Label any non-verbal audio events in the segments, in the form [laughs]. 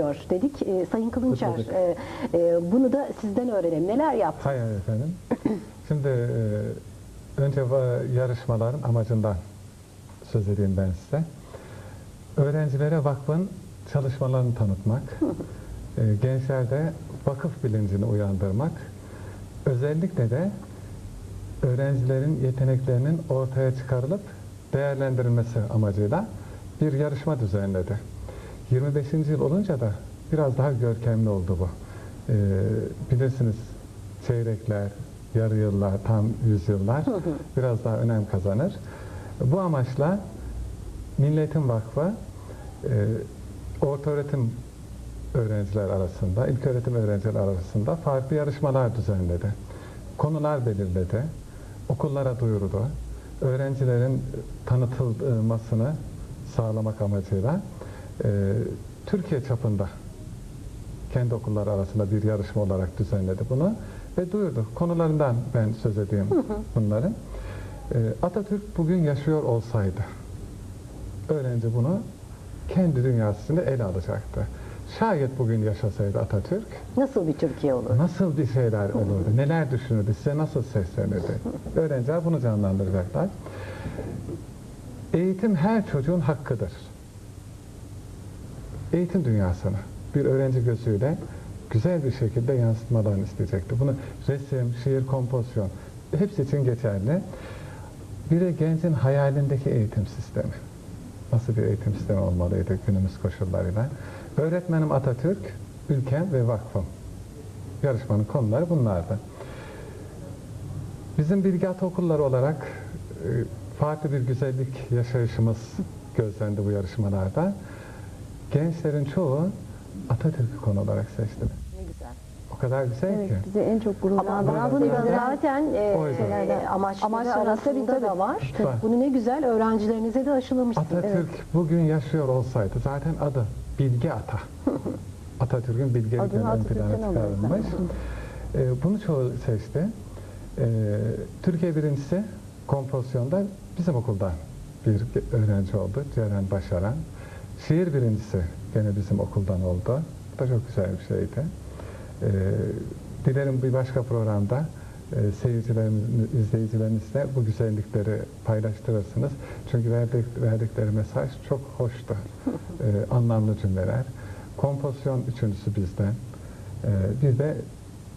diyor dedik. E, Sayın Kutladık. e, e, bunu da sizden öğrenelim. Neler yaptı? Hayır efendim. [clears throat] Şimdi e, önce yarışmaların amacından söz edeyim ben size. Öğrencilere vakfın çalışmalarını tanıtmak, [laughs] e, gençlerde vakıf bilincini uyandırmak, özellikle de öğrencilerin yeteneklerinin ortaya çıkarılıp değerlendirilmesi amacıyla bir yarışma düzenledi. 25. yıl olunca da biraz daha görkemli oldu bu. Ee, bilirsiniz çeyrekler, yarı yıllar, tam yüzyıllar biraz daha önem kazanır. Bu amaçla Milli Eğitim Vakfı e, orta öğretim öğrenciler arasında, ilk öğretim öğrenciler arasında farklı yarışmalar düzenledi. Konular belirledi, okullara duyurdu. Öğrencilerin tanıtılmasını sağlamak amacıyla e, Türkiye çapında kendi okulları arasında bir yarışma olarak düzenledi bunu ve duyurdu. Konularından ben söz edeyim bunların. E, Atatürk bugün yaşıyor olsaydı öğrenci bunu kendi dünyasında ele alacaktı. Şayet bugün yaşasaydı Atatürk Nasıl bir Türkiye olur? nasıl bir şeyler olurdu, neler düşünürdü, size nasıl seslenirdi? Öğrenciler bunu canlandıracaklar. Eğitim her çocuğun hakkıdır. Eğitim dünyasını bir öğrenci gözüyle güzel bir şekilde yansıtmalarını isteyecekti. Bunu resim, şiir, kompozisyon hepsi için geçerli. Bir de gencin hayalindeki eğitim sistemi. Nasıl bir eğitim sistemi olmalıydı günümüz koşullarıyla? Öğretmenim Atatürk, ülkem ve vakfım. Yarışmanın konuları bunlardı. Bizim bilgi okulları olarak e, farklı bir güzellik yaşayışımız gözlendi bu yarışmalarda. Gençlerin çoğu Atatürk'ü konu olarak seçti. Ne güzel. O kadar güzel Evet, ki. bizi en çok Ama gururlandıran bunu da Buyurun. zaten e, Buyurun. e, amaçları Amaçları arasında tabii, tabii. da var. Var. Bunu ne güzel öğrencilerinize de aşılamışsınız. Atatürk bugün yaşıyor olsaydı zaten adı Bilge Ata. [laughs] Atatürk'ün bilgelikleri Adını ön plana çıkarılmış. Ee, bunu çoğu seçti. Ee, Türkiye birincisi kompozisyonda bizim okuldan bir öğrenci oldu. Ceren Başaran. Şiir birincisi gene bizim okuldan oldu. Bu da çok güzel bir şeydi. Ee, dilerim bir başka programda e, seyircilerimiz, izleyicilerimizle bu güzellikleri paylaştırırsınız. Çünkü verdik, verdikleri mesaj çok hoştu. Ee, anlamlı cümleler. Kompozisyon üçüncüsü bizden. Ee, bir de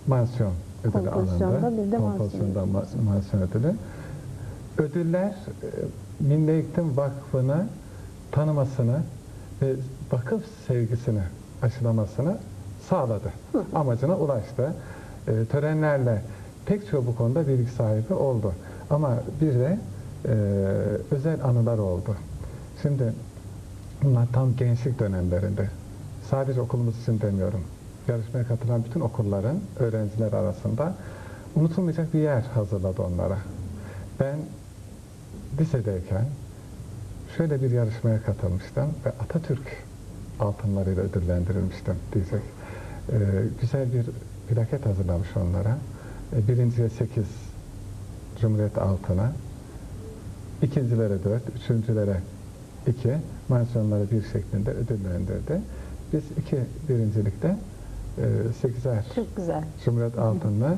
mansiyon ödülü alındı. bir de mansiyon Kompozisyonda ma- mansiyon ödülü. Ödüller e, Milli Eğitim Vakfı'nı tanımasını ve vakıf sevgisini aşılamasını sağladı. Amacına ulaştı. E, törenlerle pek çok bu konuda bilgi sahibi oldu. Ama bir de e, özel anılar oldu. Şimdi bunlar tam gençlik dönemlerinde. Sadece okulumuz için demiyorum. Yarışmaya katılan bütün okulların öğrenciler arasında unutulmayacak bir yer hazırladı onlara. Ben lisedeyken şöyle bir yarışmaya katılmıştım ve Atatürk altınlarıyla ödüllendirilmiştim diyecek. Ee, güzel bir plaket hazırlamış onlara. Ee, birinciye 8 Cumhuriyet altına, ikincilere 4, üçüncülere 2, mansiyonlara bir şeklinde ödüllendirdi. Biz iki birincilikte e, 8'er Çok güzel. Cumhuriyet altınını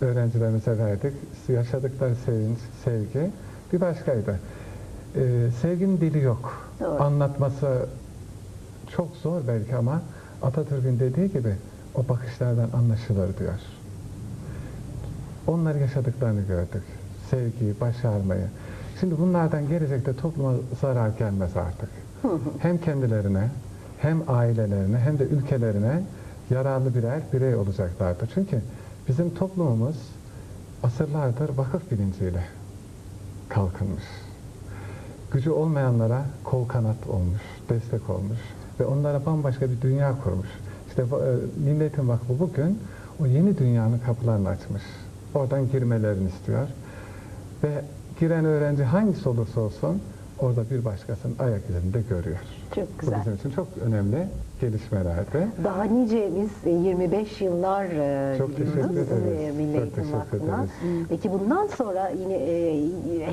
öğrencilerimize verdik. Yaşadıkları sevinç, sevgi bir başkaydı. Ee, sevginin dili yok. Doğru. Anlatması çok zor belki ama Atatürk'ün dediği gibi o bakışlardan anlaşılır diyor. Onları yaşadıklarını gördük. Sevgiyi, başarmayı. Şimdi bunlardan gelecekte topluma zarar gelmez artık. Hem kendilerine, hem ailelerine, hem de ülkelerine yararlı birer birey olacaklardır. Çünkü bizim toplumumuz asırlardır vakıf bilinciyle kalkınmış. Gücü olmayanlara kol kanat olmuş, destek olmuş ve onlara bambaşka bir dünya kurmuş. İşte e, Milli Eğitim Vakfı bugün o yeni dünyanın kapılarını açmış. Oradan girmelerini istiyor. Ve giren öğrenci hangisi olursa olsun orada bir başkasının ayak izini de görüyor. Çok Bu güzel. bizim için çok önemli gelişmelerdi. Daha nice biz e, 25 yıllar e, Çok teşekkür ederiz. Milli Çok Eğitim teşekkür Vakfı'na. Peki bundan sonra yine e,